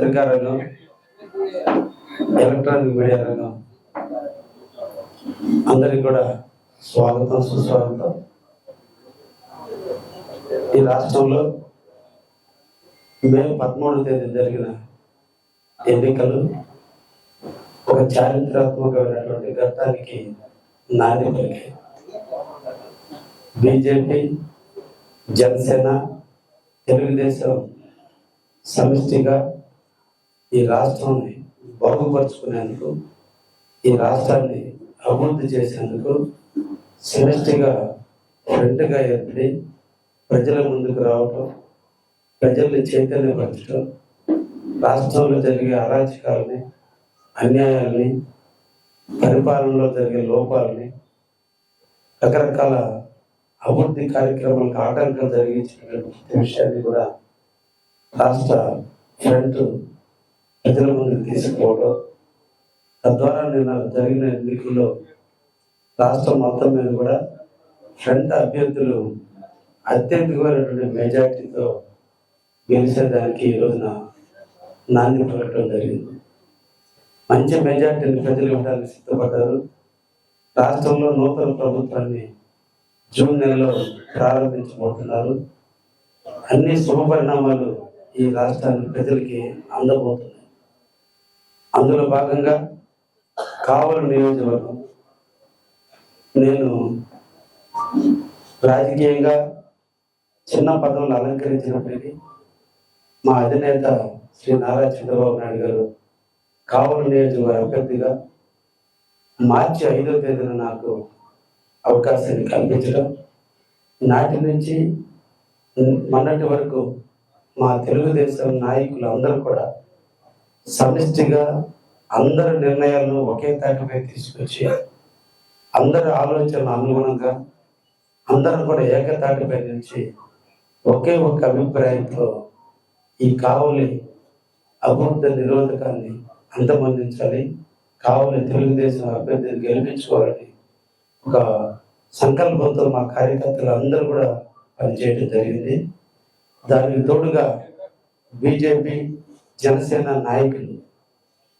పత్రికా రంగం electronic media రంగం. అందరికి కూడా స్వాగతం సుస్వాగతం. ఈ రాష్ట్రంలో మే పదమూడవ తేదీ జరిగిన ఎన్నికలు ఒక చారిత్రాత్మకమైనటువంటి ఘట్టానికి నాంది పలికాయి. బీజేపీ జనసేన తెలుగుదేశం సమిష్టిగా ఈ రాష్ట్రాన్ని బాగుపరుచుకునేందుకు ఈ రాష్ట్రాన్ని అభివృద్ధి చేసేందుకు సమిష్టిగా ఫ్రెండ్గా ఏర్పడి ప్రజల ముందుకు రావటం ప్రజల్ని చైతన్యపరచడం రాష్ట్రంలో జరిగే అరాచకాలని అన్యాయాల్ని పరిపాలనలో జరిగే లోపాలని రకరకాల అభివృద్ధి కార్యక్రమాలకు ఆటంకాలు జరిగించినటువంటి విషయాన్ని కూడా రాష్ట్ర ఫ్రంట్ ప్రజల ముందుకు తీసుకుపోవడం తద్వారా నిన్న జరిగిన ఎన్నికల్లో రాష్ట్రం మొత్తం మీద కూడా ఫ్రంట్ అభ్యర్థులు అత్యధికమైనటువంటి మెజార్టీతో గెలిచేదానికి ఈ రోజున నాంది పలకడం జరిగింది. మంచి మెజార్టీని ప్రజలు ఇవ్వడానికి సిద్ధపడ్డారు. రాష్ట్రంలో నూతన ప్రభుత్వాన్ని జూన్ నెలలో ప్రారంభించబోతున్నారు. అన్ని శుభ పరిణామాలు ఈ రాష్ట్రాన్ని ప్రజలకి అందబోతున్నాయి. అందులో భాగంగా కావలి నియోజకవర్గం నేను రాజకీయంగా చిన్న పదవులు అలంకరించినప్పటికీ మా అధినేత శ్రీ నారా చంద్రబాబు నాయుడు గారు కావలి నియోజకవర్గ అభ్యర్థిగా మార్చి ఐదో తేదీన నాకు అవకాశాన్ని కల్పించడం నాటి నుంచి మొన్నటి వరకు మా తెలుగుదేశం నాయకులు అందరూ కూడా సమిష్టిగా అందరి నిర్ణయాలను ఒకే తాటిపై తీసుకొచ్చి అందరి ఆలోచనలు అనుగుణంగా అందరూ కూడా ఏకతాటిపై నిలిచి ఒకే ఒక్క అభిప్రాయంతో ఈ కావలి అభివృద్ధి నిరోధకాన్ని అంతమొందించాలి. కావలి తెలుగుదేశం అభ్యర్థిని గెలిపించుకోవాలని ఒక సంకల్పంతో మా కార్యకర్తలు అందరూ కూడా పనిచేయడం జరిగింది. దానికి తోడుగా బీజేపీ జనసేన నాయకులు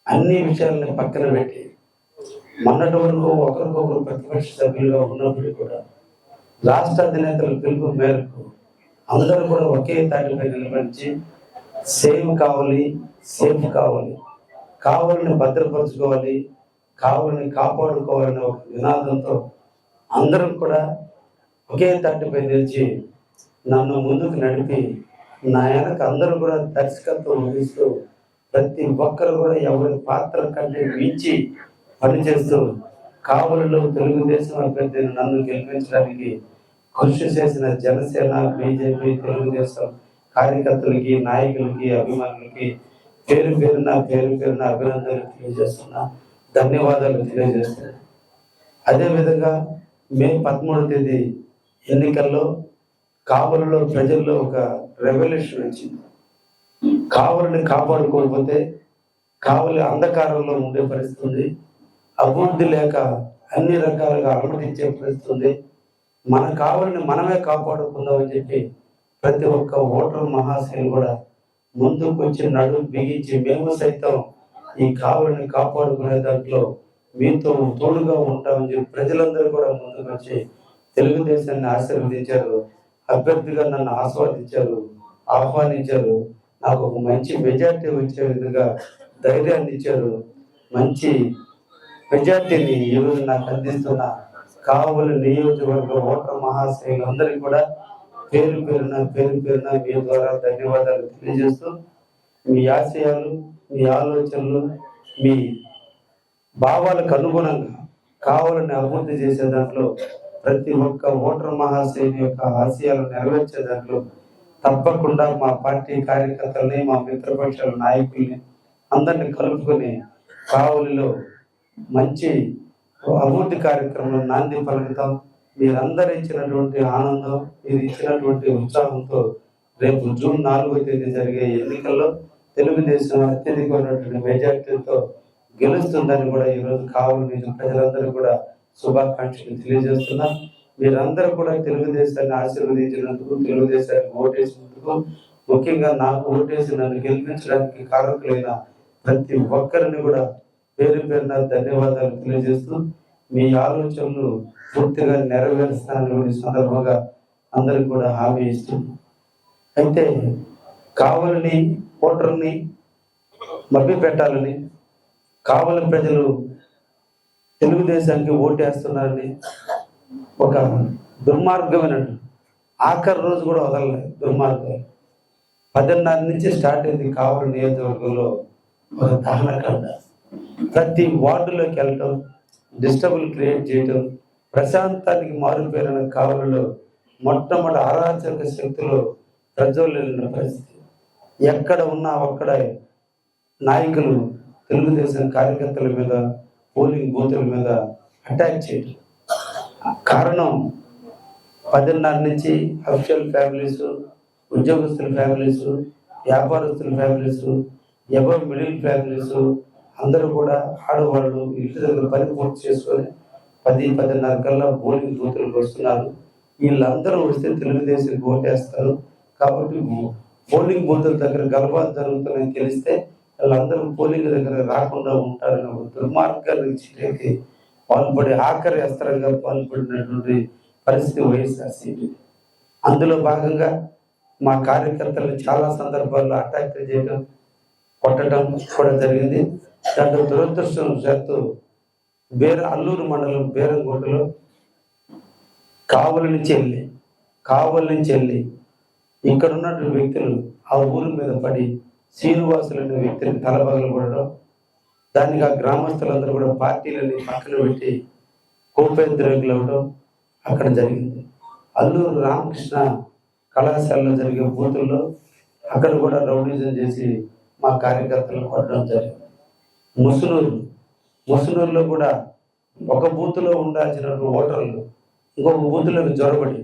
అన్ని విషయాలను పక్కన పెట్టి మొన్నటి వరకు ఒకరికొకరు ప్రతిపక్ష సభ్యులుగా ఉన్నప్పుడు కూడా రాష్ట్ర అధినేతల పిలుపు మేరకు అందరూ కూడా ఒకే తాటిపై నిలబడి సేవ్ కావాలి సేఫ్ కావాలి కావాలని భద్రపరచుకోవాలి కావాలని కాపాడుకోవాలనే ఒక నినాదంతో అందరం కూడా ఒకే తాటిపై నిలిచి నన్ను ముందుకు నడిపి నా వెనక అందరూ కూడా దర్శకత్వం వహిస్తూ ప్రతి ఒక్కరు కూడా ఎవరి పాత్ర కంటే మించి పనిచేస్తూ కావులలో తెలుగుదేశం అభ్యర్థిని నన్ను గెలిపించడానికి కృషి చేసిన జనసేన బీజేపీ తెలుగుదేశం కార్యకర్తలకి నాయకులకి అభిమానులకి పేరు పేరున పేరు పేరున అభినందనలు తెలియజేస్తున్నా. ధన్యవాదాలు తెలియజేస్తున్నా. అదేవిధంగా మే పదమూడవ తేదీ ఎన్నికల్లో కావలిలో ప్రజల్లో ఒక రెవల్యూషన్ వచ్చింది. కావలిని కాపాడుకోకపోతే కావలి అంధకారంలో ఉండే పరిస్థితి ఉంది. అభివృద్ధి లేక అన్ని రకాలుగా అనుమతించే పరిస్థితి ఉంది. మన కావలిని మనమే కాపాడుకుందామని చెప్పి ప్రతి ఒక్క ఓటర్ మహాశయులు కూడా ముందుకు వచ్చి నడు బిగించి మేము సైతం ఈ కావలిని కాపాడుకునే దాంట్లో మీతో తోడుగా ఉంటామని చెప్పి ప్రజలందరూ కూడా ముందుకు వచ్చి తెలుగుదేశాన్ని ఆశీర్వదించారు. అభ్యర్థిగా నన్ను ఆస్వాదించారు ఆహ్వానించారు. నాకు ఒక మంచి మెజార్టీ వచ్చే విధంగా ధైర్యాన్ని ఇచ్చారు. మంచి మెజార్టీని ఈరోజు నాకు అందిస్తున్న కావలి నియోజకవర్గ ఓటర్ మహాశైలు అందరికీ కూడా పేరు పేరున పేరు పేరున మీ ద్వారా ధన్యవాదాలు తెలియజేస్తూ మీ ఆశయాలు మీ ఆలోచనలు మీ భావాలకు అనుగుణంగా కావాలని అభివృద్ధి చేసే దాంట్లో ప్రతి ఒక్క ఓటర్ మహాశైలి యొక్క ఆశయాలు నెరవేర్చే దాంట్లో తప్పకుండా మా పార్టీ కార్యకర్తల్ని మా మిత్రపక్షాల నాయకుల్ని అందరిని కలుపుకొని కావలిలో మంచి అభివృద్ధి కార్యక్రమంలో నాంది పలుకుతాం. మీరందరూ ఇచ్చినటువంటి ఆనందం మీరు ఇచ్చినటువంటి ఉత్సాహంతో రేపు జూన్ నాలుగో తేదీ జరిగే ఎన్నికల్లో తెలుగుదేశం అత్యధికమైనటువంటి మెజార్టీతో గెలుస్తుందని కూడా ఈరోజు కావలి నియోజక ప్రజలందరూ కూడా శుభాకాంక్షలు తెలియజేస్తున్నా. మీరందరూ కూడా తెలుగుదేశాన్ని ఆశీర్వదించినందుకు తెలుగుదేశాన్ని ఓటేసినందుకు ముఖ్యంగా నాకు ఓటేసి నన్ను గెలిపించడానికి కారకులైన ప్రతి ఒక్కరిని కూడా పేరు పేరున ధన్యవాదాలు తెలియజేస్తూ మీ ఆలోచనలు పూర్తిగా నెరవేరుస్తానని సందర్భంగా అందరికి కూడా హామీ ఇస్తున్నాను అయితే కావాలని ఓటర్ని మభ్య పెట్టాలని కావలి ప్రజలు తెలుగుదేశానికి ఓటేస్తున్నారని ఒక దుర్మార్గమైన ఆఖరి రోజు కూడా వదలలేదు దుర్మార్గం. పదిన్నర నుంచి స్టార్ట్ అయింది కావలి నియోజకవర్గంలో ఒక దహనకాండ ప్రతి వార్డులోకి వెళ్ళటం డిస్టర్బుల్ క్రియేట్ చేయటం ప్రశాంతానికి మారిపోయిన కావలిలో మొట్టమొదటి అరాచక శక్తులు ప్రజ్వలిన పరిస్థితి. ఎక్కడ ఉన్నా అక్కడ నాయకులు తెలుగుదేశం కార్యకర్తల మీద పోలింగ్ బూతుల మీద అటాక్ చేయటం. కారణం పదిన్నర నుంచి అఫిషియల్ ఫ్యామిలీస్ ఉద్యోగస్తుల ఫ్యామిలీస్ వ్యాపారస్తుల ఫ్యామిలీస్ ఎవరు మిడిల్ ఫ్యామిలీస్ అందరూ కూడా ఆడవాళ్ళు ఇంటి దగ్గర పని పూర్తి చేసుకొని పది పదిన్నర కల్లా పోలింగ్ బూతులకు వస్తున్నారు. వీళ్ళందరూ వస్తే తెలుగుదేశం ఓటేస్తారు. కాబట్టి పోలింగ్ బూతుల దగ్గర గర్భాలు జరుగుతున్నాయని తెలిస్తే వాళ్ళందరూ పోలింగ్ దగ్గర రాకుండా ఉంటారని ఒక దుర్మార్గాన్ని చర్యకి పాల్పడి ఆఖరి అస్త్రంగా పాల్పడినటువంటి పరిస్థితి వైఎస్ఆర్సీపీ. అందులో భాగంగా మా కార్యకర్తలు చాలా సందర్భాల్లో అటాక్ చేయడం కొట్టడం కూడా జరిగింది. దాంట్లో దురదృష్టం చేస్తూ బేర అల్లూరు మండలం బేరంగొండలో కావలి నుంచి వెళ్ళి కావలి నుంచి వెళ్ళి ఇక్కడ ఉన్నటువంటి వ్యక్తులు ఆ ఊరి మీద పడి శ్రీనివాసులు అనే వ్యక్తిని తలబగలు పడడం దానికి ఆ గ్రామస్తులందరూ కూడా పార్టీలని పక్కన పెట్టి కోపేంద్రులు అవ్వడం అక్కడ జరిగింది. అల్లూరు రామకృష్ణ కళాశాలలో జరిగే బూతుల్లో అక్కడ కూడా రౌడీజం చేసి మా కార్యకర్తలను కొట్టడం జరిగింది. ముసునూరు ముసునూరులో కూడా ఒక బూత్లో ఉండాల్సిన ఓటర్లు ఇంకొక బూత్లోకి జ్వరబడి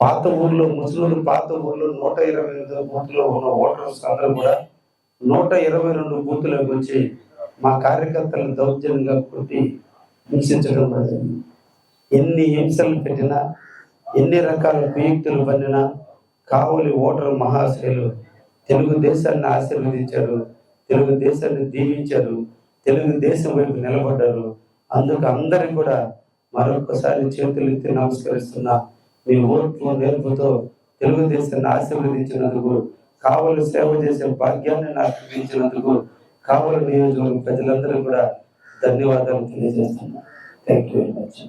పాత ఊర్లో ముసలూరు పాత ఊర్లో నూట ఇరవై ఎనిమిది బూత్లో ఉన్న ఓటర్స్ అందరూ కూడా నూట ఇరవై రెండు బూత్లోకి వచ్చి మా కార్యకర్తలను దౌర్జన్యంగా కొట్టి హింసించడం జరిగింది. ఎన్ని హింసలు పెట్టినా ఎన్ని రకాల కుయుక్తులు పన్నినా కావలి ఓటరు మహాశయులు తెలుగుదేశాన్ని ఆశీర్వదించారు తెలుగుదేశాన్ని దీవించారు తెలుగుదేశం వైపు నిలబడ్డారు. అందుకు అందరికి కూడా మరొకసారి చేతులు ఎత్తి నమస్కరిస్తున్నా మీ ఓర్పు నేర్పుతో తెలుగుదేశాన్ని ఆశీర్వదించినందుకు కావలి సేవ చేసే భాగ్యాన్ని నాకు ఇచ్చినందుకు కావలి నియోజకవర్గం ప్రజలందరూ కూడా ధన్యవాదాలు తెలియజేస్తున్నాను. Thank you very much